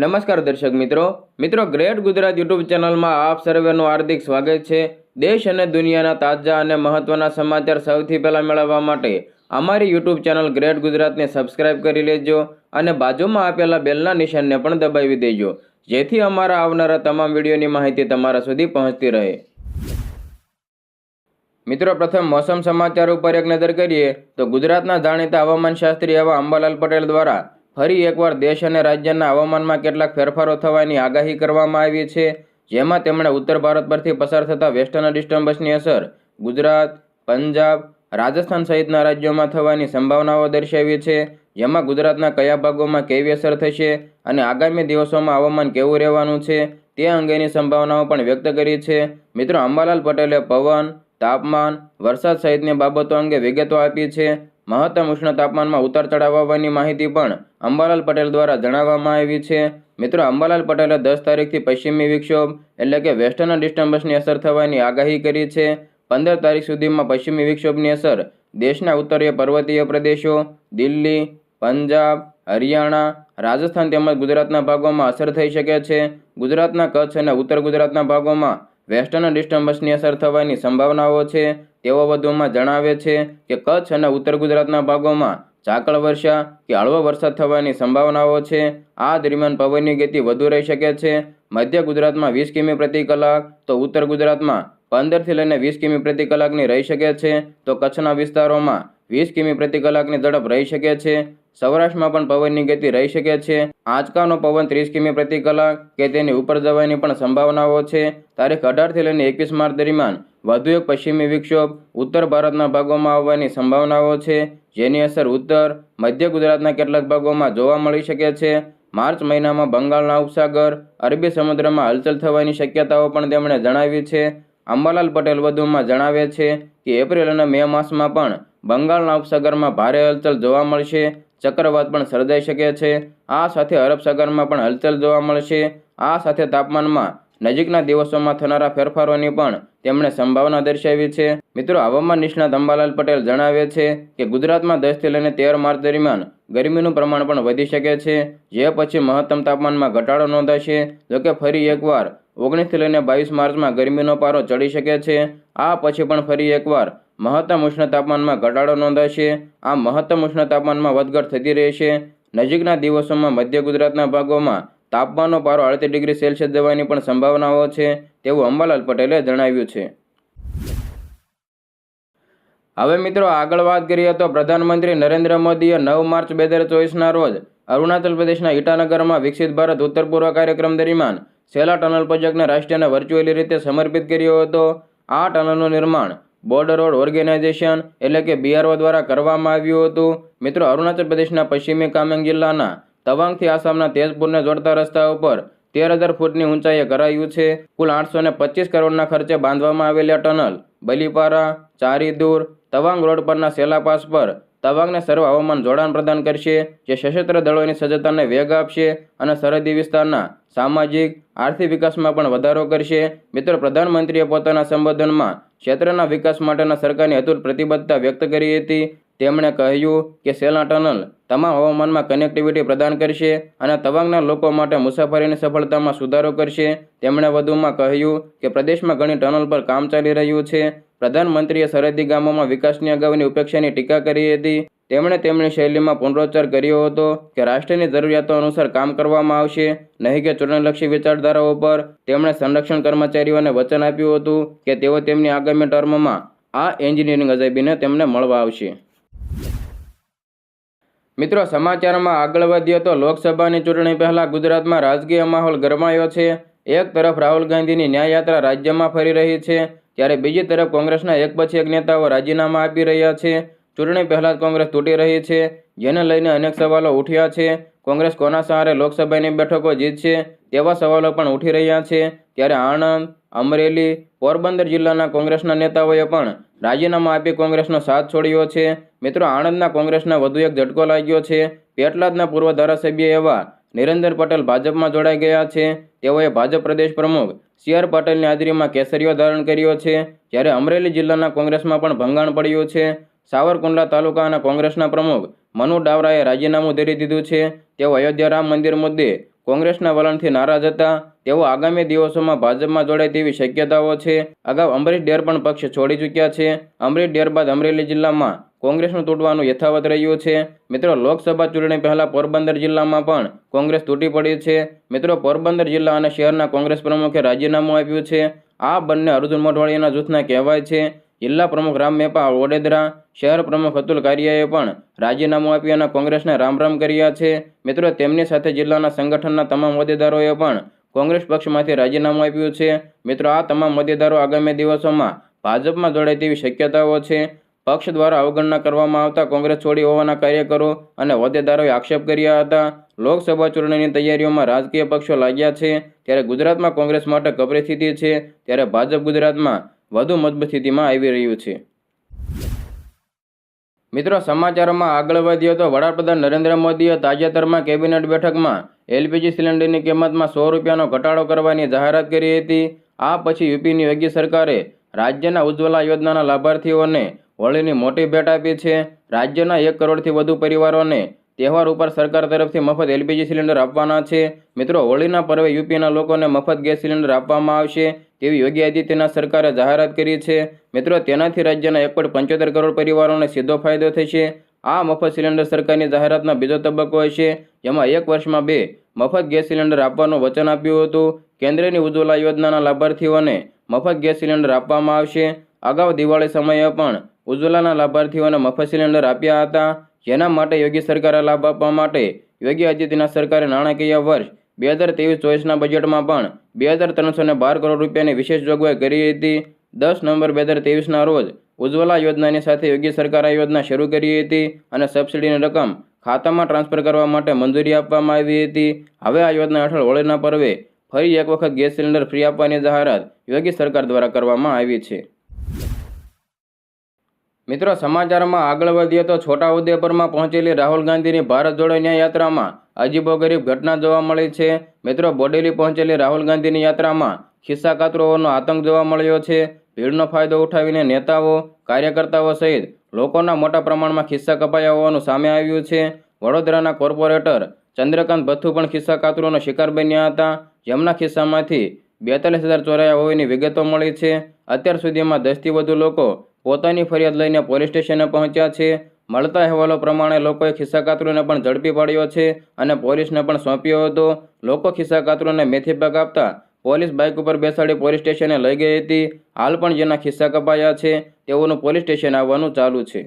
નમસ્કાર દર્શક મિત્રો. મિત્રો, ગ્રેટ ગુજરાત યુટ્યુબ ચેનલમાં આપ સર્વેનું હાર્દિક સ્વાગત છે. દેશ અને દુનિયાના તાજા અને મહત્ત્વના સમાચાર સૌથી પહેલાં મેળવવા માટે અમારી યુટ્યુબ ચેનલ ગ્રેટ ગુજરાતને સબસ્ક્રાઇબ કરી લેજો અને બાજુમાં આપેલા બેલના નિશાનને પણ દબાવી દેજો. જેથી અમારા આવનારા તમામ વિડીયોની માહિતી તમારા સુધી પહોંચતી રહે. મિત્રો, પ્રથમ મોસમ સમાચાર ઉપર એક નજર કરીએ તો ગુજરાતના જાણીતા હવામાનશાસ્ત્રી એવા અંબાલાલ પટેલ દ્વારા ફરી એકવાર દેશ અને રાજ્યના હવામાનમાં કેટલાક ફેરફારો થવાની આગાહી કરવામાં આવી છે, જેમાં તેમણે ઉત્તર ભારત પરથી પસાર થતા વેસ્ટર્ન ડિસ્ટર્બન્સની અસર, ગુજરાત, પંજાબ, રાજસ્થાન સહિતના રાજ્યોમાં થવાની સંભાવનાઓ દર્શાવી છે, જેમાં ગુજરાતના કયા ભાગોમાં કેવી અસર થશે અને આગામી દિવસોમાં હવામાન કેવું રહેવાનું છે, તે અંગેની સંભાવનાઓ પણ વ્યક્ત કરી છે. મિત્રો, અંબાલાલ પટેલે પવન, તાપમાન, વરસાદ સહિતની બાબતો અંગે વિગતો આપી છે. મહત્તમ ઉષ્ણ તાપમાનમાં ઉતાર ચઢાવ આવવાની માહિતી પણ અંબાલાલ પટેલ દ્વારા જણાવવામાં આવી છે. મિત્રો, અંબાલાલ પટેલે દસ તારીખથી પશ્ચિમી વિક્ષોભ એટલે કે વેસ્ટર્ન ડિસ્ટર્બન્સની અસર થવાની આગાહી કરી છે. પંદર તારીખ સુધીમાં પશ્ચિમી વિક્ષોભની અસર દેશના ઉત્તરીય પર્વતીય પ્રદેશો, દિલ્હી, પંજાબ, હરિયાણા, રાજસ્થાન તેમજ ગુજરાતના ભાગોમાં અસર થઈ શકે છે. ગુજરાતના કચ્છ અને ઉત્તર ગુજરાતના ભાગોમાં વેસ્ટર્ન ડિસ્ટર્બન્સની અસર થવાની સંભાવનાઓ છે. તેઓ વધુમાં જણાવે છે કે કચ્છ અને ઉત્તર ગુજરાતના ભાગોમાં ઝાકળ વર્ષા કે હળવો વરસાદ થવાની સંભાવનાઓ છે. આ દરમિયાન પવનની ગતિ વધુ રહી શકે છે. મધ્ય ગુજરાતમાં વીસ કિમી પ્રતિ કલાક, તો ઉત્તર ગુજરાતમાં પંદરથી લઈને વીસ કિમી પ્રતિ કલાકની રહી શકે છે. તો કચ્છના વિસ્તારોમાં વીસ કિમી પ્રતિ કલાકની ઝડપ રહી શકે છે. સૌરાષ્ટ્રમાં પણ પવનની ગતિ રહી શકે છે. આંચકાનો પવન ત્રીસ કિમી પ્રતિ કલાક કે તેની ઉપર જવાની પણ સંભાવનાઓ છે. તારીખ અઢારથી લઈને એકવીસ માર્ચ દરમિયાન વધુ એક પશ્ચિમી વિક્ષોભ ઉત્તર ભારતના ભાગોમાં આવવાની સંભાવનાઓ છે, જેની અસર ઉત્તર, મધ્ય ગુજરાતના કેટલાક ભાગોમાં જોવા મળી શકે છે. માર્ચ મહિનામાં બંગાળના ઉપસાગર, અરબી સમુદ્રમાં હલચલ થવાની શક્યતાઓ પણ તેમણે જણાવી છે. અંબાલાલ પટેલ વધુમાં જણાવે છે કે એપ્રિલ અને મે માસમાં પણ બંગાળના ઉપસાગરમાં ભારે હલચલ જોવા મળશે. ચક્રવાત પણ સર્જાઈ શકે છે. આ સાથે અરબ સાગરમાં પણ હલચલ જોવા મળશે. આ સાથે તાપમાનમાં નજીકના દિવસોમાં થનારા ફેરફારોની પણ તેમણે સંભાવના દર્શાવી છે. મિત્રો, હવામાન નિષ્ણાત અંબાલાલ પટેલ જણાવે છે કે ગુજરાતમાં દસથી લઈને તેર માર્ચ દરમિયાન ગરમીનું પ્રમાણ પણ વધી શકે છે. જે પછી મહત્તમ તાપમાનમાં ઘટાડો નોંધાશે. જોકે ફરી એકવાર ઓગણીસથી લઈને બાવીસ માર્ચમાં ગરમીનો પારો ચડી શકે છે. આ પછી પણ ફરી એકવાર મહત્તમ ઉષ્ણ તાપમાનમાં ઘટાડો નોંધાશે. આ મહત્તમ ઉષ્ણ તાપમાનમાં વધઘટ થતી રહેશે. નજીકના દિવસોમાં મધ્ય ગુજરાતના ભાગોમાં તાપમાનનો પારો અડતીસ ડિગ્રી સેલ્સિયસ જવાની પણ સંભાવનાઓ છે તેવું અંબાલાલ પટેલે જણાવ્યું છે. હવે મિત્રો આગળ વાત કરીએ તો પ્રધાનમંત્રી નરેન્દ્ર મોદીએ નવ માર્ચ બે હજાર ચોવીસના રોજ અરુણાચલ પ્રદેશના ઈટાનગરમાં વિકસિત ભારત ઉત્તર પૂર્વ કાર્યક્રમ દરમિયાન સેલા ટનલ પ્રોજેક્ટને રાષ્ટ્રને વર્ચ્યુઅલી રીતે સમર્પિત કર્યો હતો. આ ટનલનું નિર્માણ બોર્ડર રોડ ઓર્ગેનાઇઝેશન એટલે કે બીઆરઓ દ્વારા કરવામાં આવ્યું હતું. મિત્રો અરુણાચલ પ્રદેશના પશ્ચિમી કામેંગ જિલ્લાના તવાંગથી આસામના તેજપુરને જોડતા રસ્તા ઉપર તેર હજાર ફૂટની ઊંચાઈએ કરાયું છે. કુલ આઠસો ને પચીસ કરોડના ખર્ચે બાંધવામાં આવેલી આ ટનલ બલીપારા, ચારીદૂર, તવાંગ રોડ પરના સેલા પાસ પર તવાંગને સર્વ હવામાન જોડાણ પ્રદાન કરશે, જે સશસ્ત્ર દળોની સજ્જતાને વેગ આપશે અને સરહદી વિસ્તારના સામાજિક, આર્થિક વિકાસમાં પણ વધારો કરશે. મિત્રો, પ્રધાનમંત્રીએ પોતાના સંબોધનમાં ક્ષેત્રના વિકાસ માટેના સરકારની અતુટ પ્રતિબદ્ધતા વ્યક્ત કરી હતી. તેમણે કહ્યું કે સેલા ટનલ તમામ હવામાનમાં કનેક્ટિવિટી પ્રદાન કરશે અને તવાંગના લોકો માટે મુસાફરીની સફળતામાં સુધારો કરશે. તેમણે વધુમાં કહ્યું કે પ્રદેશમાં ઘણી ટનલ પર કામ ચાલી રહ્યું છે. પ્રધાનમંત્રીએ સરહદી ગામોમાં વિકાસની અગાઉની ઉપેક્ષાની ટીકા કરી હતી. તેમણે તેમની શૈલીમાં પુનરોચ્ચાર કર્યો હતો કે રાષ્ટ્રની જરૂરિયાતો અનુસાર કામ કરવામાં આવશે, નહીં કે ચૂંટણીલક્ષી વિચારધારાઓ પર. તેમણે સંરક્ષણ કર્મચારીઓને વચન આપ્યું હતું કે તેઓ તેમની આગામી ટર્મમાં આ એન્જિનિયરિંગ અજાયબીને તેમને મળવા આવશે. મિત્રો, સમાચારમાં આગળ વધીએ તો લોકસભાની ચૂંટણી પહેલાં ગુજરાતમાં રાજકીય માહોલ ગરમાયો છે. એક તરફ રાહુલ ગાંધીની ન્યાયયાત્રા રાજ્યમાં ફરી રહી છે, ત્યારે બીજી તરફ કોંગ્રેસના એક પછી એક નેતાઓ રાજીનામા આપી રહ્યા છે. ચૂંટણી પહેલાં જ કોંગ્રેસ તૂટી રહી છે, જેને લઈને અનેક સવાલો ઉઠ્યા છે. કોંગ્રેસ કોના સહારે લોકસભાની બેઠકો જીતશે તેવા સવાલો પણ ઉઠી રહ્યા છે, ત્યારે આણંદ, અમરેલી, પોરબંદર જિલ્લાના કોંગ્રેસના નેતાઓએ પણ રાજીનામા આપી કોંગ્રેસનો સાથ છોડ્યો છે. મિત્રો, આણંદના કોંગ્રેસના વધુ એક ઝટકો લાગ્યો છે. પેટલાદના પૂર્વ ધારાસભ્ય એવા નિરંજન પટેલ ભાજપમાં જોડાઈ ગયા છે. તેઓએ ભાજપ પ્રદેશ પ્રમુખ સી આર પટેલની હાજરીમાં કેસરીઓ ધારણ કર્યો છે. જ્યારે અમરેલી જિલ્લાના કોંગ્રેસમાં પણ ભંગાણ પડ્યું છે. સાવરકુંડલા તાલુકાના કોંગ્રેસના પ્રમુખ મનુ ડાવરાએ રાજીનામું ધરી દીધું છે. તેઓ અયોધ્યા રામ મંદિર મુદ્દે કોંગ્રેસના વલણથી નારાજ હતા. તેઓ આગામી દિવસોમાં ભાજપમાં જોડાય તેવી શક્યતાઓ છે. અગાઉ અમરીશ ડેર પણ પક્ષ છોડી ચૂક્યા છે. અમરીશ ડેર બાદ અમરેલી જિલ્લામાં કોંગ્રેસનું તૂટવાનું યથાવત રહ્યું છે. મિત્રો, લોકસભા ચૂંટણી પહેલાં પોરબંદર જિલ્લામાં પણ કોંગ્રેસ તૂટી પડી છે. મિત્રો, પોરબંદર જિલ્લા અને શહેરના કોંગ્રેસ પ્રમુખે રાજીનામું આપ્યું છે. આ બંને અર્જુન મોઢવાડિયાના જૂથના કહેવાય છે. જિલ્લા પ્રમુખ રામ મેપા, વડોદરા શહેર પ્રમુખ અતુલ કારિયાએ પણ રાજીનામું આપી અને કોંગ્રેસને રામ રામ કર્યા છે. મિત્રો, તેમની સાથે જિલ્લાના સંગઠનના તમામ હોદ્દેદારોએ પણ કોંગ્રેસ પક્ષમાંથી રાજીનામું આપ્યું છે. મિત્રો, આ તમામ હોદ્દેદારો આગામી દિવસોમાં ભાજપમાં જોડાય તેવી શક્યતાઓ છે. પક્ષ દ્વારા અવગણના કરવામાં આવતા કોંગ્રેસ છોડી હોવાના કાર્યકરો અને હોદ્દેદારોએ આક્ષેપ કર્યા હતા. લોકસભા ચૂંટણીની તૈયારીઓમાં રાજકીય પક્ષો લાગ્યા છે. ત્યારે ગુજરાતમાં કોંગ્રેસ માટે કપરી સ્થિતિ છે. ત્યારે ભાજપ ગુજરાતમાં વધુ મજબૂત આવી રહ્યું છે. મિત્રો, સમાચારોમાં આગળ વધીએ તો વડાપ્રધાન નરેન્દ્ર મોદીએ તાજેતરમાં કેબિનેટ બેઠકમાં એલપીજી સિલિન્ડરની કિંમતમાં સો રૂપિયાનો ઘટાડો કરવાની જાહેરાત કરી હતી. આ પછી યુપીની યોગી સરકારે રાજ્યના ઉજ્જવલા યોજનાના લાભાર્થીઓને હોળીની મોટી ભેટ આપી છે. રાજ્યના એક કરોડથી વધુ પરિવારોને તહેવાર ઉપર સરકાર તરફથી મફત એલપીજી સિલિન્ડર આપવાના છે. મિત્રો, હોળીના પર્વે યુપીના લોકોને મફત ગેસ સિલિન્ડર આપવામાં આવશે. તેવી યોગી આદિત્યનાથ સરકારે જાહેરાત કરી છે. મિત્રો, તેનાથી રાજ્યના એક પંચોતેર કરોડ પરિવારોને સીધો ફાયદો થશે. આ મફત સિલિન્ડર સરકારની જાહેરાતનો બીજો તબક્કો હશે જેમાં એક વર્ષમાં બે મફત ગેસ સિલિન્ડર આપવાનું વચન આપ્યું હતું. કેન્દ્રની ઉજ્જવલા યોજનાના લાભાર્થીઓને મફત ગેસ સિલિન્ડર આપવામાં આવશે. અગાઉ દિવાળી સમયે પણ ઉજ્જવલાના લાભાર્થીઓને મફત સિલિન્ડર આપ્યા હતા. જેના માટે યોગી સરકારે લાભ આપવા માટે યોગી આદિત્યનાથ સરકારે નાણાકીય વર્ષ બે હજાર ત્રેવીસ ચોવીસના બજેટમાં પણ બે હજાર ત્રણસો બાર કરોડ રૂપિયાની વિશેષ જોગવાઈ કરી હતી. દસ નવેમ્બર બે હજાર ત્રેવીસના રોજ ઉજ્જવલા યોજનાની સાથે યોગી સરકાર આ યોજના શરૂ કરી હતી અને સબસિડીની રકમ ખાતામાં ટ્રાન્સફર કરવા માટે મંજૂરી આપવામાં આવી હતી. હવે આ યોજના હેઠળ હોળીના પર્વે ફરી એક વખત ગેસ સિલિન્ડર ફ્રી આપવાની જાહેરાત યોગી સરકાર દ્વારા કરવામાં આવી છે. મિત્રો, સમાચારમાં આગળ વધીએ તો છોટાઉદેપુરમાં પહોંચેલી રાહુલ ગાંધીની ભારત જોડો ન્યાય યાત્રામાં અજીબોગરીબ ઘટના જોવા મળી છે. મિત્રો, બોડેલી પહોંચેલી રાહુલ ગાંધીની યાત્રામાં ખિસ્સા કાતરોનો આતંક જોવા મળ્યો છે. ભીડનો ફાયદો ઉઠાવીને નેતાઓ, કાર્યકર્તાઓ સહિત લોકોના મોટા પ્રમાણમાં ખિસ્સા કપાયા હોવાનું સામે આવ્યું છે. વડોદરાના કોર્પોરેટર ચંદ્રકાંત ભથ્થુ પણ ખિસ્સા કાતરોનો શિકાર બન્યા હતા. જેમના ખિસ્સામાંથી બેતાલીસ હજાર ચોરાયા હોવાની વિગતો મળી છે. અત્યાર સુધીમાં દસથી વધુ લોકો પોતાની ફરિયાદ લઈને પોલીસ સ્ટેશને પહોંચ્યા છે. મળતા અહેવાલો પ્રમાણે લોકોએ ખિસ્સા કાતરોને પણ ઝડપી પાડ્યો છે અને પોલીસને પણ સોંપ્યો હતો. લોકો ખિસ્સા કાતરોને મેથી પાક આપતા પોલીસ બાઇક ઉપર બેસાડી પોલીસ સ્ટેશને લઈ ગઈ હતી. હાલ પણ જેના ખિસ્સા કપાયા છે, તેઓનું પોલીસ સ્ટેશન આવવાનું ચાલુ છે.